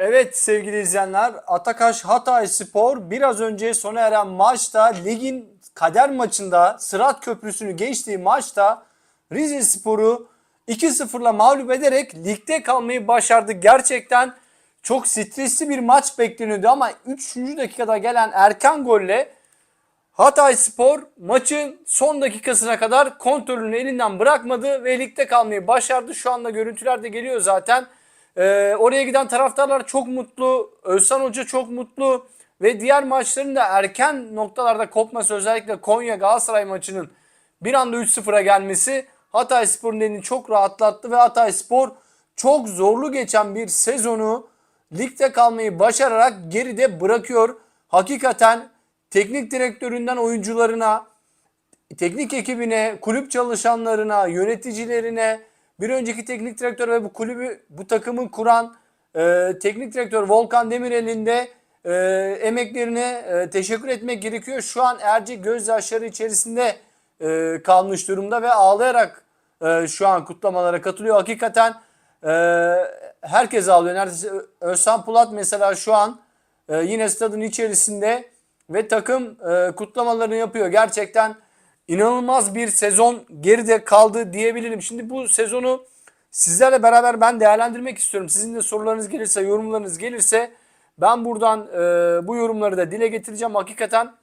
Evet sevgili izleyenler Atakaş Hatay Spor biraz önce sona eren maçta ligin kader maçında Sırat Köprüsü'nü geçtiği maçta Rize Spor'u 2-0'la mağlup ederek ligde kalmayı başardı. Gerçekten çok stresli bir maç bekleniyordu ama 3. dakikada gelen erken golle Hatay Spor maçın son dakikasına kadar kontrolünü elinden bırakmadı ve ligde kalmayı başardı. Şu anda görüntüler de geliyor zaten. Ee, oraya giden taraftarlar çok mutlu. Özcan Hoca çok mutlu. Ve diğer maçların da erken noktalarda kopması özellikle Konya Galatasaray maçının bir anda 3-0'a gelmesi Hatay Spor'un elini çok rahatlattı ve Hatay Spor çok zorlu geçen bir sezonu ligde kalmayı başararak geride bırakıyor. Hakikaten teknik direktöründen oyuncularına, teknik ekibine, kulüp çalışanlarına, yöneticilerine, bir önceki teknik direktör ve bu kulübü, bu takımı kuran e, teknik direktör Volkan Demirel'in de e, emeklerine e, teşekkür etmek gerekiyor. Şu an Erci gözyaşları içerisinde e, kalmış durumda ve ağlayarak e, şu an kutlamalara katılıyor. Hakikaten e, herkes ağlıyor. Neredeyse Özhan Pulat mesela şu an e, yine stadın içerisinde ve takım e, kutlamalarını yapıyor. Gerçekten inanılmaz bir sezon geride kaldı diyebilirim. Şimdi bu sezonu sizlerle beraber ben değerlendirmek istiyorum. Sizin de sorularınız gelirse, yorumlarınız gelirse ben buradan e, bu yorumları da dile getireceğim. Hakikaten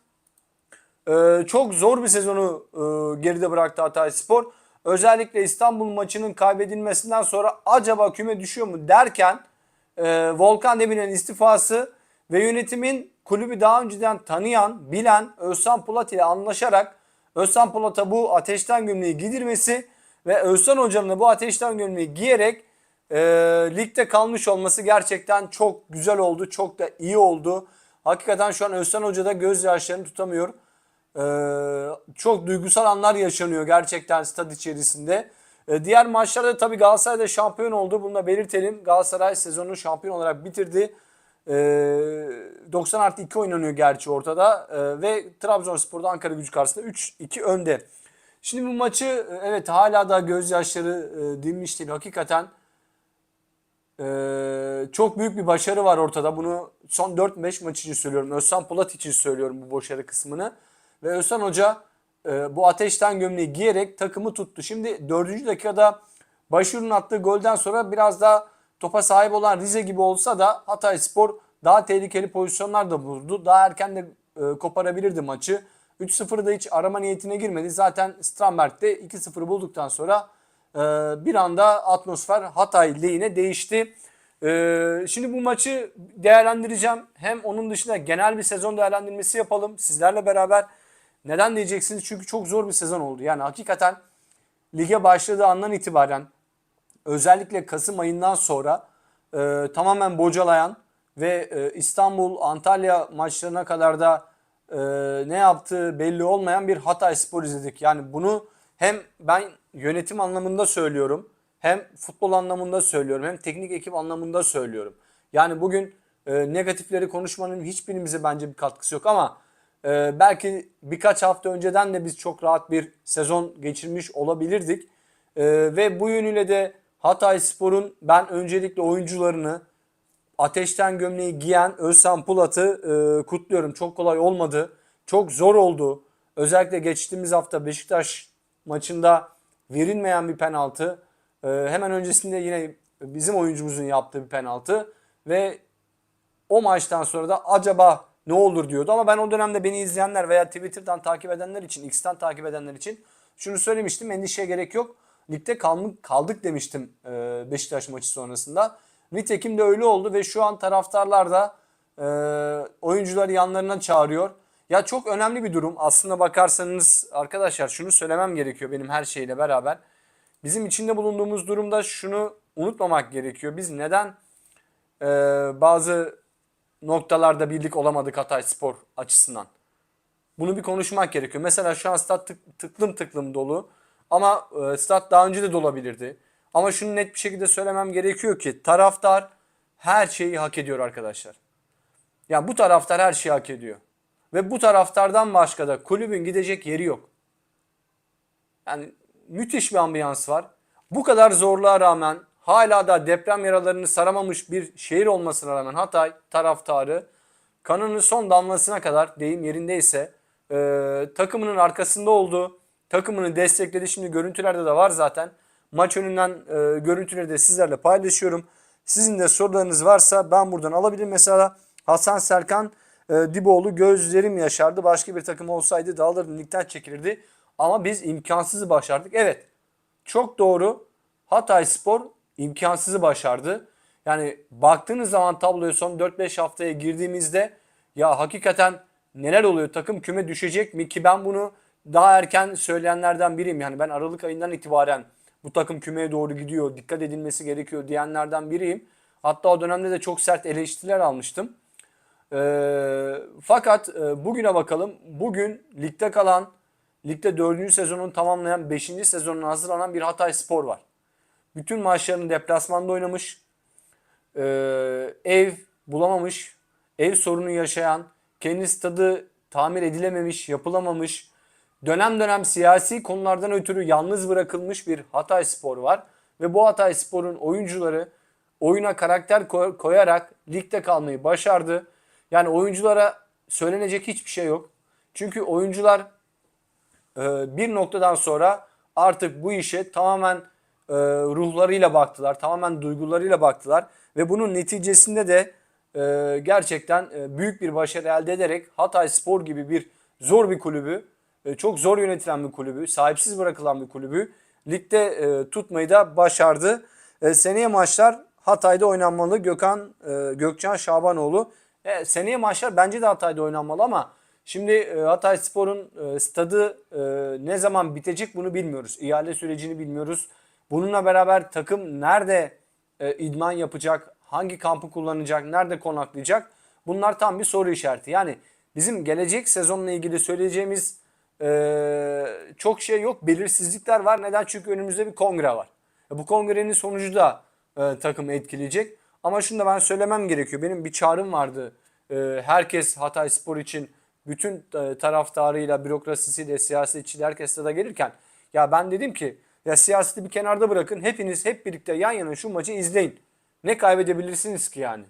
e, çok zor bir sezonu e, geride bıraktı Hatay Spor. Özellikle İstanbul maçının kaybedilmesinden sonra acaba küme düşüyor mu derken e, Volkan Demirel'in istifası ve yönetimin kulübü daha önceden tanıyan, bilen Özcan Pulat ile anlaşarak Özcan Pulat'a bu ateşten gömleği giydirmesi ve Özcan Hoca'nın da bu ateşten gömleği giyerek e, ligde kalmış olması gerçekten çok güzel oldu. Çok da iyi oldu. Hakikaten şu an Özcan Hoca da gözyaşlarını tutamıyor. Ee, çok duygusal anlar yaşanıyor gerçekten stad içerisinde. Ee, diğer maçlarda tabii Galatasaray da şampiyon oldu. Bunu da belirtelim. Galatasaray sezonu şampiyon olarak bitirdi. Ee, 90 artı 2 oynanıyor gerçi ortada. Ee, ve Trabzonspor'da Ankara gücü karşısında 3-2 önde. Şimdi bu maçı e, evet hala da gözyaşları e, dinmiş değil. Hakikaten ee, çok büyük bir başarı var ortada. Bunu son 4-5 maç için söylüyorum. Özcan Polat için söylüyorum bu başarı kısmını. Ve Özcan Hoca e, bu ateşten gömleği giyerek takımı tuttu. Şimdi 4. dakikada Başur'un attığı golden sonra biraz daha topa sahip olan Rize gibi olsa da Hatay Spor daha tehlikeli pozisyonlar da buldu. Daha erken de e, koparabilirdi maçı. 3-0'da hiç arama niyetine girmedi. Zaten Stramberg de 2-0 bulduktan sonra e, bir anda atmosfer Hatay lehine değişti. E, şimdi bu maçı değerlendireceğim. Hem onun dışında genel bir sezon değerlendirmesi yapalım sizlerle beraber. Neden diyeceksiniz? Çünkü çok zor bir sezon oldu. Yani hakikaten lige başladığı andan itibaren özellikle Kasım ayından sonra e, tamamen bocalayan ve e, İstanbul, Antalya maçlarına kadar da e, ne yaptığı belli olmayan bir Hatay Spor izledik. Yani bunu hem ben yönetim anlamında söylüyorum, hem futbol anlamında söylüyorum, hem teknik ekip anlamında söylüyorum. Yani bugün e, negatifleri konuşmanın hiçbirimize bence bir katkısı yok ama ee, belki birkaç hafta önceden de biz çok rahat bir sezon geçirmiş olabilirdik. Ee, ve bu yönüyle de Hatay Spor'un ben öncelikle oyuncularını ateşten gömleği giyen Özcan Pulat'ı e, kutluyorum. Çok kolay olmadı. Çok zor oldu. Özellikle geçtiğimiz hafta Beşiktaş maçında verilmeyen bir penaltı. E, hemen öncesinde yine bizim oyuncumuzun yaptığı bir penaltı. Ve o maçtan sonra da acaba ne olur diyordu. Ama ben o dönemde beni izleyenler veya Twitter'dan takip edenler için, X'ten takip edenler için şunu söylemiştim. Endişeye gerek yok. Ligde kaldık, kaldık demiştim e, Beşiktaş maçı sonrasında. Nitekim de öyle oldu ve şu an taraftarlar da e, oyuncuları yanlarına çağırıyor. Ya çok önemli bir durum. Aslında bakarsanız arkadaşlar şunu söylemem gerekiyor benim her şeyle beraber. Bizim içinde bulunduğumuz durumda şunu unutmamak gerekiyor. Biz neden e, bazı noktalarda birlik olamadık Hatay Spor açısından. Bunu bir konuşmak gerekiyor. Mesela şu an stat tık, tıklım tıklım dolu. Ama e, stat daha önce de dolabilirdi. Ama şunu net bir şekilde söylemem gerekiyor ki taraftar her şeyi hak ediyor arkadaşlar. Yani bu taraftar her şeyi hak ediyor. Ve bu taraftardan başka da kulübün gidecek yeri yok. Yani müthiş bir ambiyans var. Bu kadar zorluğa rağmen hala da deprem yaralarını saramamış bir şehir olmasına rağmen Hatay taraftarı kanının son damlasına kadar deyim yerindeyse e, takımının arkasında oldu. Takımını destekledi. Şimdi görüntülerde de var zaten. Maç önünden e, görüntüleri de sizlerle paylaşıyorum. Sizin de sorularınız varsa ben buradan alabilirim. Mesela Hasan Serkan e, Diboğlu gözlerim yaşardı. Başka bir takım olsaydı dağılırdı, ligden çekilirdi. Ama biz imkansızı başardık. Evet çok doğru. Hatay Spor imkansızı başardı. Yani baktığınız zaman tabloya son 4-5 haftaya girdiğimizde ya hakikaten neler oluyor takım küme düşecek mi ki ben bunu daha erken söyleyenlerden biriyim. Yani ben Aralık ayından itibaren bu takım kümeye doğru gidiyor, dikkat edilmesi gerekiyor diyenlerden biriyim. Hatta o dönemde de çok sert eleştiriler almıştım. Ee, fakat e, bugüne bakalım. Bugün ligde kalan, ligde 4. sezonunu tamamlayan 5. sezonuna hazırlanan bir Hatay Spor var. Bütün maçlarını deplasmanda oynamış. Ee, ev bulamamış. Ev sorunu yaşayan, kendi stadı tamir edilememiş, yapılamamış. Dönem dönem siyasi konulardan ötürü yalnız bırakılmış bir Hatay Spor var. Ve bu Hatay Spor'un oyuncuları oyuna karakter koy- koyarak ligde kalmayı başardı. Yani oyunculara söylenecek hiçbir şey yok. Çünkü oyuncular e, bir noktadan sonra artık bu işe tamamen e, ruhlarıyla baktılar, tamamen duygularıyla baktılar ve bunun neticesinde de e, gerçekten büyük bir başarı elde ederek Hatay Spor gibi bir zor bir kulübü, çok zor yönetilen bir kulübü, sahipsiz bırakılan bir kulübü ligde e, tutmayı da başardı. E, seneye maçlar Hatay'da oynanmalı. Gökhan e, Gökçen Şabanoğlu. E, seneye maçlar bence de Hatay'da oynanmalı ama şimdi e, Hatay Spor'un e, stadı e, ne zaman bitecek bunu bilmiyoruz. İhale sürecini bilmiyoruz. Bununla beraber takım nerede e, idman yapacak, hangi kampı kullanacak, nerede konaklayacak? Bunlar tam bir soru işareti. Yani bizim gelecek sezonla ilgili söyleyeceğimiz e, çok şey yok. Belirsizlikler var. Neden? Çünkü önümüzde bir kongre var. E, Bu kongrenin sonucu da e, takımı etkileyecek. Ama şunu da ben söylemem gerekiyor. Benim bir çağrım vardı. E, herkes Hatay Spor için bütün e, taraftarıyla, bürokrasisiyle, siyasetçiyle herkesle de gelirken ya ben dedim ki ya siyaseti bir kenarda bırakın. Hepiniz hep birlikte yan yana şu maçı izleyin. Ne kaybedebilirsiniz ki yani?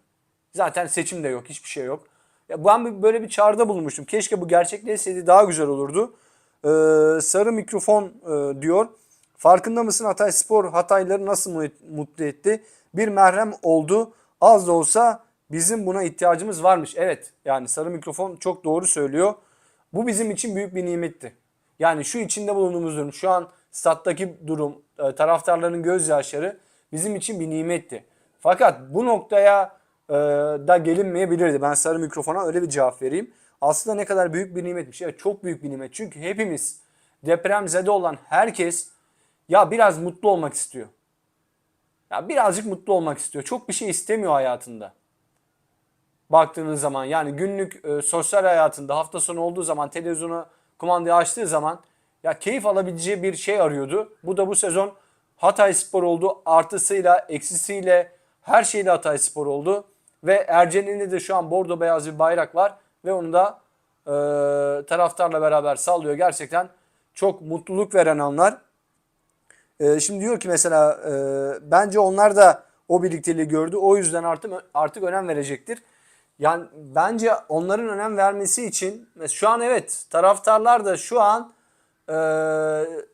Zaten seçim de yok, hiçbir şey yok. Ya ben böyle bir çağrıda bulunmuştum. Keşke bu gerçekleşseydi daha güzel olurdu. Ee, sarı mikrofon e, diyor. Farkında mısın Hatay Spor Hatayları nasıl mu- mutlu etti? Bir merhem oldu. Az da olsa bizim buna ihtiyacımız varmış. Evet yani sarı mikrofon çok doğru söylüyor. Bu bizim için büyük bir nimetti. Yani şu içinde bulunduğumuz durum, şu an stat'taki durum, e, taraftarların gözyaşları bizim için bir nimetti. Fakat bu noktaya da gelinmeyebilirdi. Ben sarı mikrofona öyle bir cevap vereyim. Aslında ne kadar büyük bir nimetmiş. Evet çok büyük bir nimet. Çünkü hepimiz depremzede olan herkes ya biraz mutlu olmak istiyor. Ya birazcık mutlu olmak istiyor. Çok bir şey istemiyor hayatında. Baktığınız zaman yani günlük e, sosyal hayatında hafta sonu olduğu zaman televizyonu kumandayı açtığı zaman ya keyif alabileceği bir şey arıyordu. Bu da bu sezon Hatay Spor oldu. Artısıyla, eksisiyle, her şeyle Hatay Spor oldu. Ve Ercen'inde de şu an bordo beyaz bir bayrak var. Ve onu da e, taraftarla beraber sallıyor. Gerçekten çok mutluluk veren anlar. Ee, şimdi diyor ki mesela e, bence onlar da o birlikteliği gördü. O yüzden artık artık önem verecektir. Yani bence onların önem vermesi için mes- şu an evet taraftarlar da şu an e,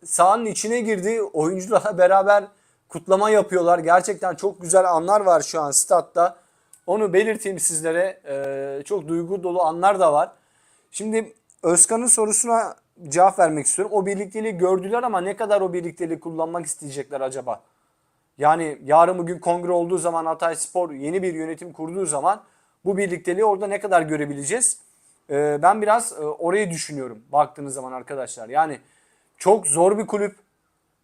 sahanın içine girdi. Oyuncularla beraber kutlama yapıyorlar. Gerçekten çok güzel anlar var şu an statta. Onu belirteyim sizlere. E, çok duygu dolu anlar da var. Şimdi Özkan'ın sorusuna cevap vermek istiyorum. O birlikteliği gördüler ama ne kadar o birlikteliği kullanmak isteyecekler acaba? Yani yarın bugün kongre olduğu zaman Hatay Spor yeni bir yönetim kurduğu zaman bu birlikteliği orada ne kadar görebileceğiz? Ee, ben biraz e, orayı düşünüyorum baktığınız zaman arkadaşlar. Yani çok zor bir kulüp.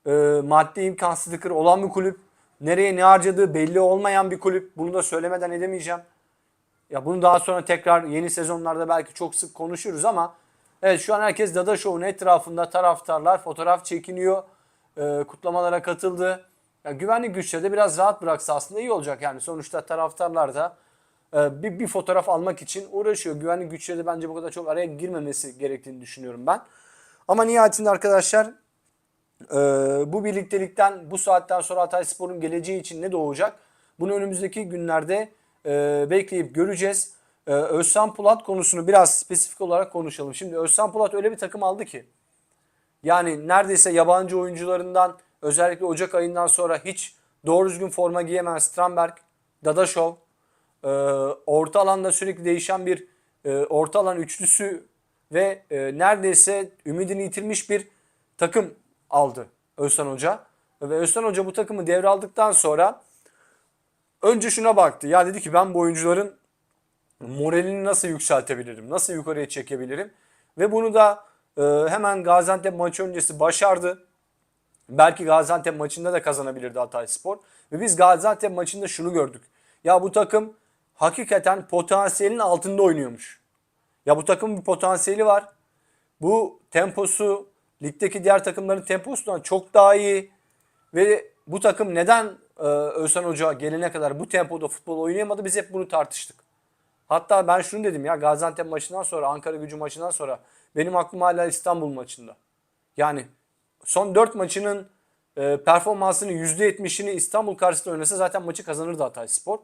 E, maddi imkansızlıkları olan bir kulüp. Nereye ne harcadığı belli olmayan bir kulüp. Bunu da söylemeden edemeyeceğim. Ya bunu daha sonra tekrar yeni sezonlarda belki çok sık konuşuruz ama evet şu an herkes Dada Show'un etrafında taraftarlar fotoğraf çekiniyor. e, kutlamalara katıldı. Ya güvenlik güçleri de biraz rahat bıraksa aslında iyi olacak yani. Sonuçta taraftarlar da e, bir, bir fotoğraf almak için uğraşıyor. Güvenlik güçleri de bence bu kadar çok araya girmemesi gerektiğini düşünüyorum ben. Ama nihayetinde arkadaşlar Ee, bu birliktelikten bu saatten sonra Hatay Spor'un geleceği için ne doğacak? Bunu önümüzdeki günlerde e, bekleyip göreceğiz. Ee, Özcan Pulat konusunu biraz spesifik olarak konuşalım. Şimdi Özcan Pulat öyle bir takım aldı ki yani neredeyse yabancı oyuncularından özellikle Ocak ayından sonra hiç doğru düzgün forma giyemeyen Stramberg, Dadaşov, e, orta alanda sürekli değişen bir e, orta alan üçlüsü ve e, neredeyse ümidini yitirmiş bir takım aldı Özcan Hoca. Ve Özcan Hoca bu takımı devraldıktan sonra önce şuna baktı. Ya dedi ki ben bu oyuncuların moralini nasıl yükseltebilirim? Nasıl yukarıya çekebilirim? Ve bunu da e, hemen Gaziantep maçı öncesi başardı. Belki Gaziantep maçında da kazanabilirdi Hatay Spor. Ve biz Gaziantep maçında şunu gördük. Ya bu takım hakikaten potansiyelin altında oynuyormuş. Ya bu takımın bir potansiyeli var. Bu temposu ligdeki diğer takımların temposundan çok daha iyi. Ve bu takım neden e, Özcan Hoca gelene kadar bu tempoda futbol oynayamadı biz hep bunu tartıştık. Hatta ben şunu dedim ya Gaziantep maçından sonra Ankara gücü maçından sonra benim aklım hala İstanbul maçında. Yani son 4 maçının e, performansının %70'ini İstanbul karşısında oynasa zaten maçı kazanırdı Hatay Spor.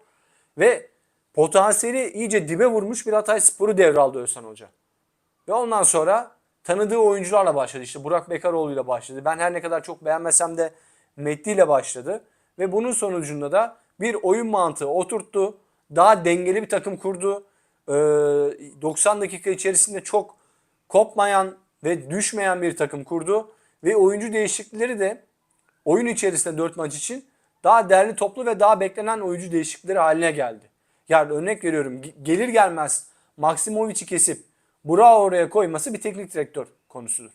Ve potansiyeli iyice dibe vurmuş bir Hatay Spor'u devraldı Özcan Hoca. Ve ondan sonra tanıdığı oyuncularla başladı. İşte Burak Bekaroğlu ile başladı. Ben her ne kadar çok beğenmesem de Mehdi ile başladı. Ve bunun sonucunda da bir oyun mantığı oturttu. Daha dengeli bir takım kurdu. Ee, 90 dakika içerisinde çok kopmayan ve düşmeyen bir takım kurdu. Ve oyuncu değişiklikleri de oyun içerisinde 4 maç için daha değerli toplu ve daha beklenen oyuncu değişiklikleri haline geldi. Yani örnek veriyorum gelir gelmez Maksimovic'i kesip Burak'ı oraya koyması bir teknik direktör konusudur.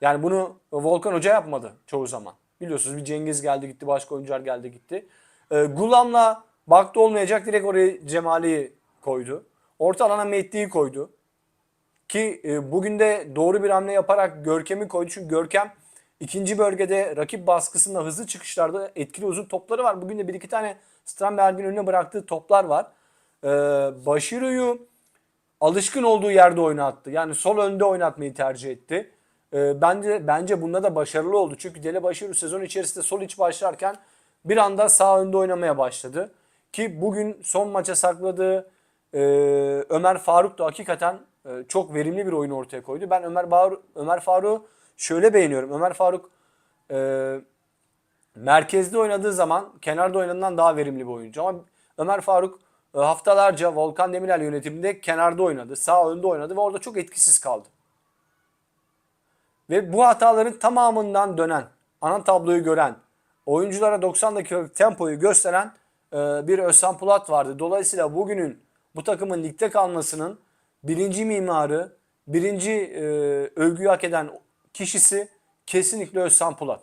Yani bunu Volkan Hoca yapmadı çoğu zaman. Biliyorsunuz bir Cengiz geldi gitti, başka oyuncular geldi gitti. Ee, Gulam'la baktı olmayacak direkt oraya Cemali'yi koydu. Orta alana Mehdi'yi koydu. Ki e, bugün de doğru bir hamle yaparak Görkem'i koydu. Çünkü Görkem ikinci bölgede rakip baskısında hızlı çıkışlarda etkili uzun topları var. Bugün de bir iki tane Stramberg'in önüne bıraktığı toplar var. Ee, Başiro'yu alışkın olduğu yerde oynattı. Yani sol önde oynatmayı tercih etti. Ee, bence bence bunda da başarılı oldu. Çünkü Dele Başiro sezon içerisinde sol iç başlarken bir anda sağ önde oynamaya başladı. Ki bugün son maça sakladığı e, Ömer Faruk da hakikaten e, çok verimli bir oyun ortaya koydu. Ben Ömer Faruk Ömer Faruk'u şöyle beğeniyorum. Ömer Faruk e, merkezde oynadığı zaman kenarda oynadığından daha verimli bir oyuncu. Ama Ömer Faruk e, haftalarca Volkan Demirel yönetiminde kenarda oynadı. Sağ önde oynadı ve orada çok etkisiz kaldı. Ve bu hataların tamamından dönen, ana tabloyu gören, oyunculara 90 dakikalık tempoyu gösteren e, bir Özcan Pulat vardı. Dolayısıyla bugünün bu takımın ligde kalmasının birinci mimarı, birinci e, övgüyü hak eden kişisi kesinlikle Özcan Pulat.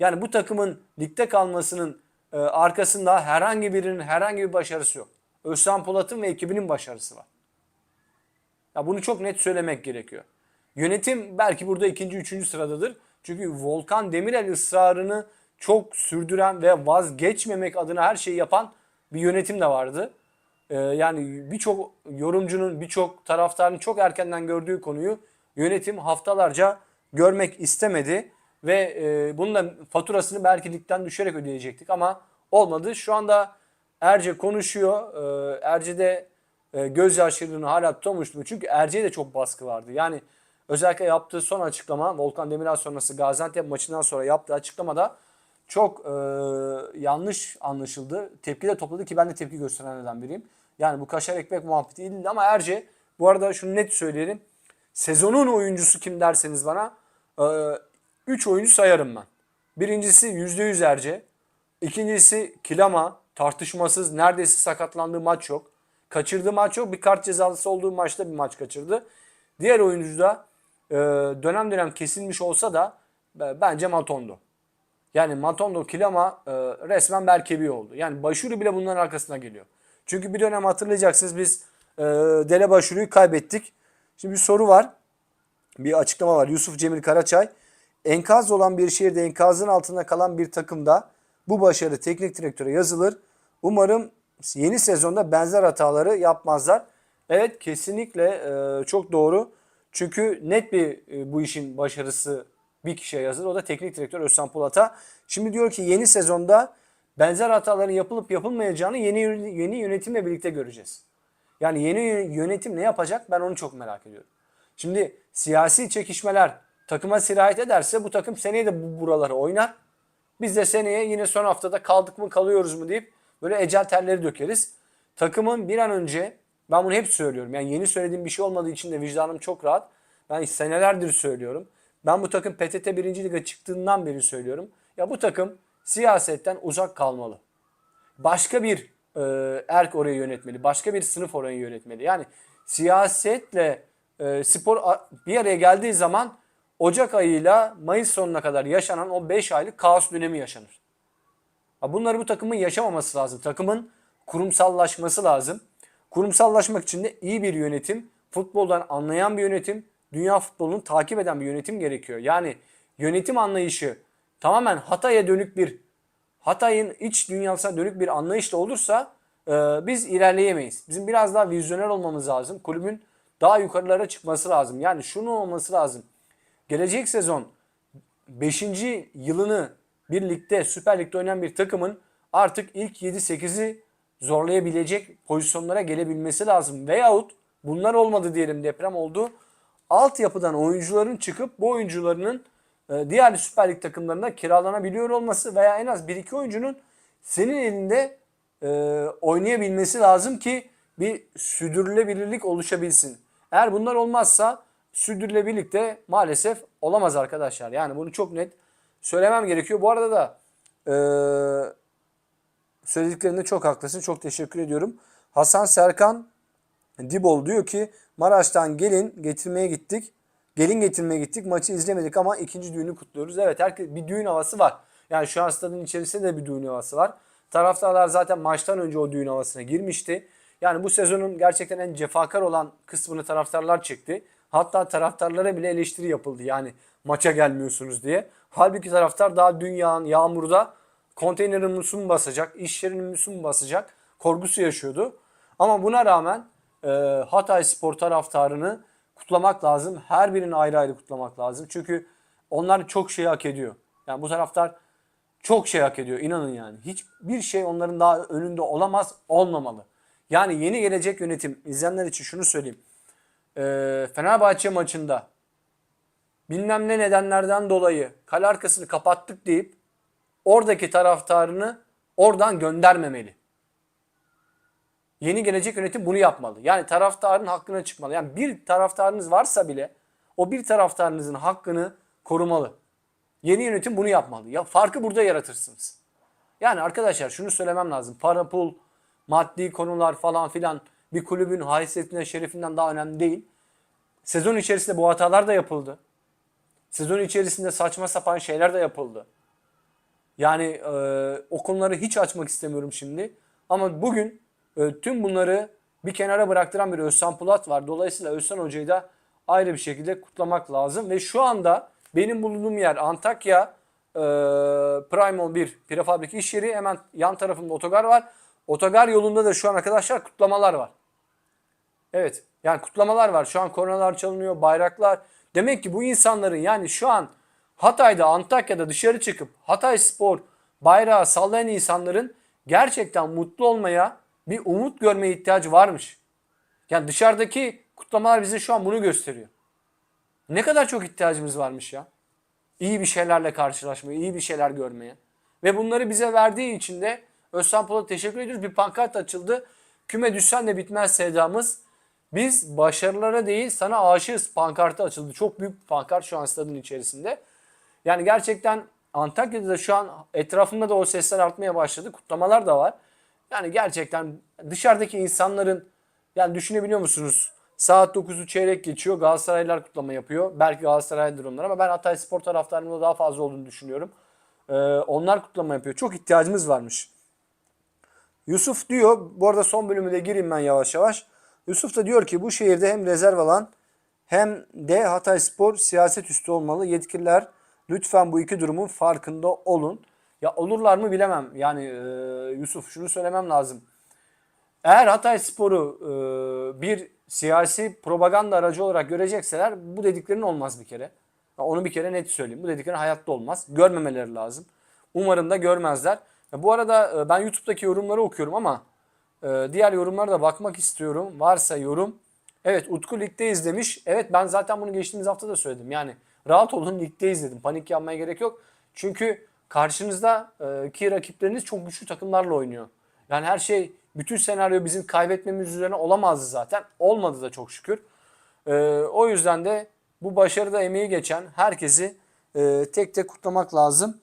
Yani bu takımın ligde kalmasının e, arkasında herhangi birinin herhangi bir başarısı yok. Özcan Polat'ın ve ekibinin başarısı var. Ya bunu çok net söylemek gerekiyor. Yönetim belki burada ikinci, üçüncü sıradadır. Çünkü Volkan Demirel ısrarını çok sürdüren ve vazgeçmemek adına her şeyi yapan bir yönetim de vardı. Ee, yani birçok yorumcunun, birçok taraftarın çok erkenden gördüğü konuyu yönetim haftalarca görmek istemedi. Ve e, bunun da faturasını belki ligden düşerek ödeyecektik ama olmadı. Şu anda Erce konuşuyor. Ee, Erce'de e, gözyaşlarını hala tutamıştı. Çünkü Erce'ye de çok baskı vardı. Yani özellikle yaptığı son açıklama Volkan Demirel sonrası Gaziantep maçından sonra yaptığı açıklamada çok e, yanlış anlaşıldı. Tepki de topladı ki ben de tepki gösterenlerden biriyim. Yani bu kaşar ekmek muhabbeti değildi ama Erce bu arada şunu net söyleyelim. Sezonun oyuncusu kim derseniz bana 3 e, oyuncu sayarım ben. Birincisi %100 Erce. İkincisi Kilama tartışmasız neredeyse sakatlandığı maç yok. Kaçırdığı maç yok. Bir kart cezalısı olduğu maçta bir maç kaçırdı. Diğer oyuncu da e, dönem dönem kesilmiş olsa da e, bence Matondo. Yani Matondo Kilama e, resmen Berkebi oldu. Yani Başuru bile bunların arkasına geliyor. Çünkü bir dönem hatırlayacaksınız biz e, Dele Başuru'yu kaybettik. Şimdi bir soru var. Bir açıklama var. Yusuf Cemil Karaçay. Enkaz olan bir şehirde enkazın altında kalan bir takımda bu başarı teknik direktöre yazılır. Umarım yeni sezonda benzer hataları yapmazlar. Evet kesinlikle e, çok doğru. Çünkü net bir e, bu işin başarısı bir kişiye yazılır. O da teknik direktör Özcan Polat'a. Şimdi diyor ki yeni sezonda benzer hataların yapılıp yapılmayacağını yeni yeni yönetimle birlikte göreceğiz. Yani yeni yönetim ne yapacak ben onu çok merak ediyorum. Şimdi siyasi çekişmeler takıma sirayet ederse bu takım seneye de bu buraları oynar. Biz de seneye yine son haftada kaldık mı kalıyoruz mu deyip böyle ecel terleri dökeriz. Takımın bir an önce ben bunu hep söylüyorum. Yani yeni söylediğim bir şey olmadığı için de vicdanım çok rahat. Ben senelerdir söylüyorum. Ben bu takım PTT 1. Lig'e çıktığından beri söylüyorum. Ya bu takım siyasetten uzak kalmalı. Başka bir e, erk orayı yönetmeli. Başka bir sınıf orayı yönetmeli. Yani siyasetle e, spor bir araya geldiği zaman Ocak ayıyla Mayıs sonuna kadar yaşanan o 5 aylık kaos dönemi yaşanır. Bunları bu takımın yaşamaması lazım. Takımın kurumsallaşması lazım. Kurumsallaşmak için de iyi bir yönetim, futboldan anlayan bir yönetim, dünya futbolunu takip eden bir yönetim gerekiyor. Yani yönetim anlayışı tamamen Hatay'a dönük bir Hatay'ın iç dünyasına dönük bir anlayışla olursa e, biz ilerleyemeyiz. Bizim biraz daha vizyoner olmamız lazım. Kulübün daha yukarılara çıkması lazım. Yani şunu olması lazım. Gelecek sezon 5. yılını bir ligde Süper Lig'de oynayan bir takımın artık ilk 7-8'i zorlayabilecek pozisyonlara gelebilmesi lazım. Veyahut bunlar olmadı diyelim deprem oldu. Altyapıdan oyuncuların çıkıp bu oyuncularının e, diğer Süper Lig takımlarında kiralanabiliyor olması veya en az 1-2 oyuncunun senin elinde e, oynayabilmesi lazım ki bir sürdürülebilirlik oluşabilsin. Eğer bunlar olmazsa sürdürülebilirlik de maalesef olamaz arkadaşlar. Yani bunu çok net söylemem gerekiyor. Bu arada da e, söylediklerinde çok haklısın. Çok teşekkür ediyorum. Hasan Serkan Dibol diyor ki Maraş'tan gelin getirmeye gittik. Gelin getirmeye gittik. Maçı izlemedik ama ikinci düğünü kutluyoruz. Evet herkes bir düğün havası var. Yani şu an stadın içerisinde de bir düğün havası var. Taraftarlar zaten maçtan önce o düğün havasına girmişti. Yani bu sezonun gerçekten en cefakar olan kısmını taraftarlar çekti. Hatta taraftarlara bile eleştiri yapıldı. Yani maça gelmiyorsunuz diye. Halbuki taraftar daha dün yağan yağmurda konteynerin musu mu basacak, iş yerinin musu mu basacak korkusu yaşıyordu. Ama buna rağmen e, Hatay Spor taraftarını kutlamak lazım. Her birini ayrı ayrı kutlamak lazım. Çünkü onlar çok şey hak ediyor. Yani bu taraftar çok şey hak ediyor inanın yani. Hiçbir şey onların daha önünde olamaz, olmamalı. Yani yeni gelecek yönetim izleyenler için şunu söyleyeyim. Ee, Fenerbahçe maçında bilmem ne nedenlerden dolayı kale arkasını kapattık deyip oradaki taraftarını oradan göndermemeli. Yeni gelecek yönetim bunu yapmalı. Yani taraftarın hakkına çıkmalı. Yani bir taraftarınız varsa bile o bir taraftarınızın hakkını korumalı. Yeni yönetim bunu yapmalı. Ya farkı burada yaratırsınız. Yani arkadaşlar şunu söylemem lazım. Para, pul, maddi konular falan filan bir kulübün haysiyetinden, şerefinden daha önemli değil. Sezon içerisinde bu hatalar da yapıldı. Sezon içerisinde saçma sapan şeyler de yapıldı. Yani e, o konuları hiç açmak istemiyorum şimdi. Ama bugün e, tüm bunları bir kenara bıraktıran bir Özcan Pulat var. Dolayısıyla Özcan Hoca'yı da ayrı bir şekilde kutlamak lazım. Ve şu anda benim bulunduğum yer Antakya e, Primal 1 prefabrik iş yeri. Hemen yan tarafımda otogar var. Otogar yolunda da şu an arkadaşlar kutlamalar var. Evet yani kutlamalar var. Şu an koronalar çalınıyor, bayraklar. Demek ki bu insanların yani şu an Hatay'da, Antakya'da dışarı çıkıp Hatay Spor bayrağı sallayan insanların gerçekten mutlu olmaya, bir umut görmeye ihtiyacı varmış. Yani dışarıdaki kutlamalar bize şu an bunu gösteriyor. Ne kadar çok ihtiyacımız varmış ya. İyi bir şeylerle karşılaşmaya, iyi bir şeyler görmeye. Ve bunları bize verdiği için de Özcan Polat'a teşekkür ediyoruz. Bir pankart açıldı. Küme düşsen de bitmez sevdamız. Biz başarılara değil sana aşığız pankartı açıldı. Çok büyük pankart şu an stadın içerisinde. Yani gerçekten Antakya'da da şu an etrafımda da o sesler artmaya başladı. Kutlamalar da var. Yani gerçekten dışarıdaki insanların yani düşünebiliyor musunuz? Saat 9'u çeyrek geçiyor. Galatasaraylılar kutlama yapıyor. Belki Galatasaraylıdır onlar ama ben Hatay Spor taraftarının da daha fazla olduğunu düşünüyorum. Ee, onlar kutlama yapıyor. Çok ihtiyacımız varmış. Yusuf diyor, bu arada son bölümü de gireyim ben yavaş yavaş. Yusuf da diyor ki bu şehirde hem rezerv alan hem de Hatay Spor siyaset üstü olmalı. Yetkililer lütfen bu iki durumun farkında olun. Ya olurlar mı bilemem. Yani e, Yusuf şunu söylemem lazım. Eğer Hatay Spor'u e, bir siyasi propaganda aracı olarak görecekseler bu dediklerinin olmaz bir kere. Onu bir kere net söyleyeyim. Bu dedikleri hayatta olmaz. Görmemeleri lazım. Umarım da görmezler. Bu arada e, ben YouTube'daki yorumları okuyorum ama e, diğer yorumlara da bakmak istiyorum. Varsa yorum. Evet Utku ligdeyiz demiş. Evet ben zaten bunu geçtiğimiz hafta da söyledim. Yani rahat olun ligdeyiz dedim. Panik yapmaya gerek yok. Çünkü karşınızda e, ki rakipleriniz çok güçlü takımlarla oynuyor. Yani her şey bütün senaryo bizim kaybetmemiz üzerine olamazdı zaten. Olmadı da çok şükür. E, o yüzden de bu başarıda emeği geçen herkesi e, tek tek kutlamak lazım.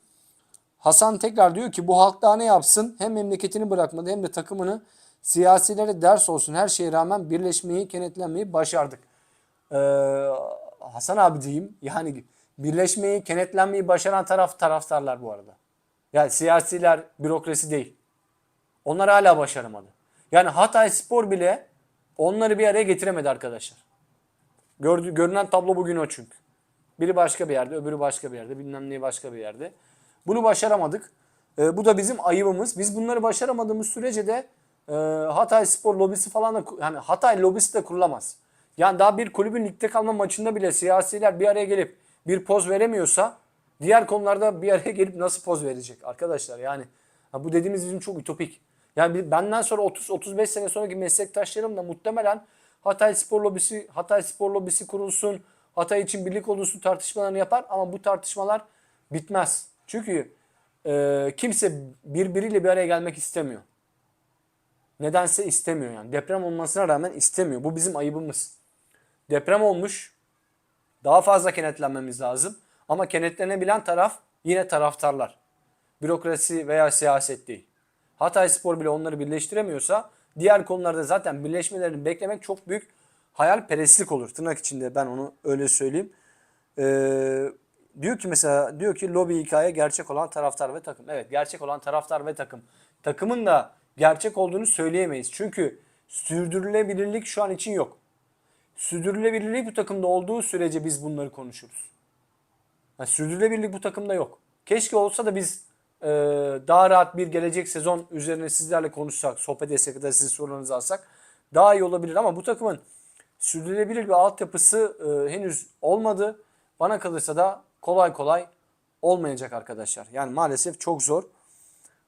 Hasan tekrar diyor ki bu halk daha ne yapsın? Hem memleketini bırakmadı hem de takımını siyasilere ders olsun. Her şeye rağmen birleşmeyi, kenetlenmeyi başardık. Ee, Hasan abi diyeyim yani birleşmeyi, kenetlenmeyi başaran taraf taraftarlar bu arada. Yani siyasiler, bürokrasi değil. Onlar hala başaramadı. Yani Hatay Spor bile onları bir araya getiremedi arkadaşlar. Gördü, görünen tablo bugün o çünkü. Biri başka bir yerde, öbürü başka bir yerde, bilmem neyi başka bir yerde. Bunu başaramadık. Ee, bu da bizim ayıbımız. Biz bunları başaramadığımız sürece de e, Hatay Spor lobisi falan da yani Hatay lobisi de kurulamaz. Yani daha bir kulübün ligde kalma maçında bile siyasiler bir araya gelip bir poz veremiyorsa diğer konularda bir araya gelip nasıl poz verecek arkadaşlar yani bu dediğimiz bizim çok ütopik. Yani benden sonra 30-35 sene sonraki meslektaşlarım da muhtemelen Hatay Spor lobisi Hatay Spor lobisi kurulsun, Hatay için birlik olursun tartışmalarını yapar ama bu tartışmalar bitmez. Çünkü e, kimse birbiriyle bir araya gelmek istemiyor. Nedense istemiyor yani. Deprem olmasına rağmen istemiyor. Bu bizim ayıbımız. Deprem olmuş. Daha fazla kenetlenmemiz lazım. Ama kenetlenebilen taraf yine taraftarlar. Bürokrasi veya siyaset değil. Hatay Spor bile onları birleştiremiyorsa diğer konularda zaten birleşmelerini beklemek çok büyük hayalperestlik olur. Tırnak içinde ben onu öyle söyleyeyim. Ee, diyor ki mesela diyor ki lobi hikaye gerçek olan taraftar ve takım. Evet gerçek olan taraftar ve takım. Takımın da gerçek olduğunu söyleyemeyiz. Çünkü sürdürülebilirlik şu an için yok. Sürdürülebilirlik bu takımda olduğu sürece biz bunları konuşuruz. Yani sürdürülebilirlik bu takımda yok. Keşke olsa da biz e, daha rahat bir gelecek sezon üzerine sizlerle konuşsak, sohbet etsek da sizin sorularınızı alsak daha iyi olabilir ama bu takımın sürdürülebilir bir altyapısı e, henüz olmadı. Bana kalırsa da kolay kolay olmayacak arkadaşlar. Yani maalesef çok zor.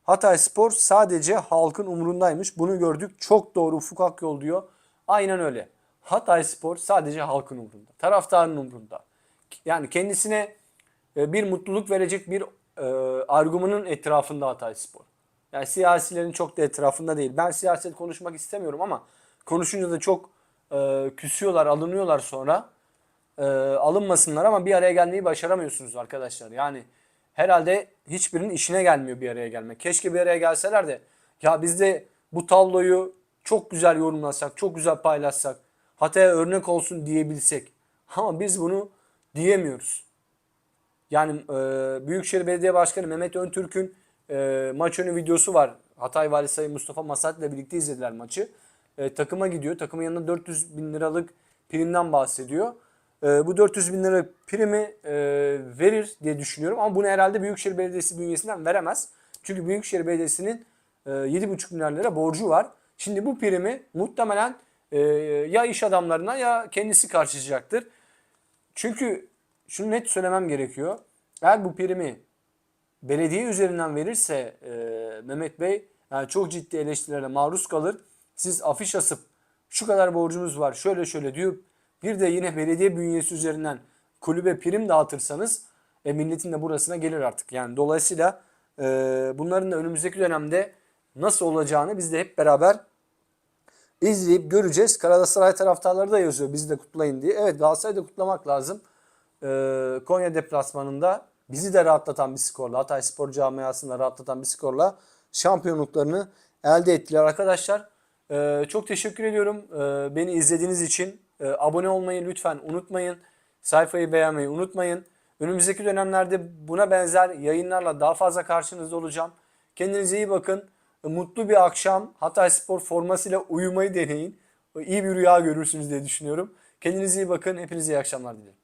Hatay Spor sadece halkın umurundaymış. Bunu gördük. Çok doğru Ufuk Akyol diyor. Aynen öyle. Hatay Spor sadece halkın umurunda. Taraftarın umurunda. Yani kendisine e, bir mutluluk verecek bir e, argümanın etrafında Hatay Spor. Yani siyasilerin çok da etrafında değil. Ben siyaset konuşmak istemiyorum ama konuşunca da çok e, küsüyorlar, alınıyorlar sonra. E, alınmasınlar ama bir araya gelmeyi başaramıyorsunuz arkadaşlar. Yani herhalde hiçbirinin işine gelmiyor bir araya gelmek. Keşke bir araya gelseler de ya biz de bu tabloyu çok güzel yorumlasak, çok güzel paylaşsak, Hatay'a örnek olsun diyebilsek. Ama biz bunu diyemiyoruz. Yani e, Büyükşehir Belediye Başkanı Mehmet Öntürk'ün e, maç önü videosu var. Hatay Valisi Sayın Mustafa Masat ile birlikte izlediler maçı. E, takıma gidiyor. Takımın yanında 400 bin liralık primden bahsediyor. E, bu 400 bin lira primi e, verir diye düşünüyorum. Ama bunu herhalde Büyükşehir Belediyesi bünyesinden veremez. Çünkü Büyükşehir Belediyesi'nin e, 7,5 milyar lira borcu var. Şimdi bu primi muhtemelen e, ya iş adamlarına ya kendisi karşılayacaktır. Çünkü şunu net söylemem gerekiyor. Eğer bu primi belediye üzerinden verirse e, Mehmet Bey yani çok ciddi eleştirilere maruz kalır. Siz afiş asıp şu kadar borcumuz var şöyle şöyle diyor. Bir de yine belediye bünyesi üzerinden kulübe prim dağıtırsanız e, milletin de burasına gelir artık. Yani dolayısıyla e, bunların da önümüzdeki dönemde nasıl olacağını biz de hep beraber izleyip göreceğiz. Galatasaray taraftarları da yazıyor bizi de kutlayın diye. Evet Galatasaray'ı da kutlamak lazım. Ee, Konya deplasmanında bizi de rahatlatan bir skorla, Hatay Spor camiasını rahatlatan bir skorla şampiyonluklarını elde ettiler arkadaşlar. Ee, çok teşekkür ediyorum ee, beni izlediğiniz için. Ee, abone olmayı lütfen unutmayın. Sayfayı beğenmeyi unutmayın. Önümüzdeki dönemlerde buna benzer yayınlarla daha fazla karşınızda olacağım. Kendinize iyi bakın. Mutlu bir akşam Hatay Spor formasıyla uyumayı deneyin. İyi bir rüya görürsünüz diye düşünüyorum. Kendinize iyi bakın. Hepinize iyi akşamlar dilerim.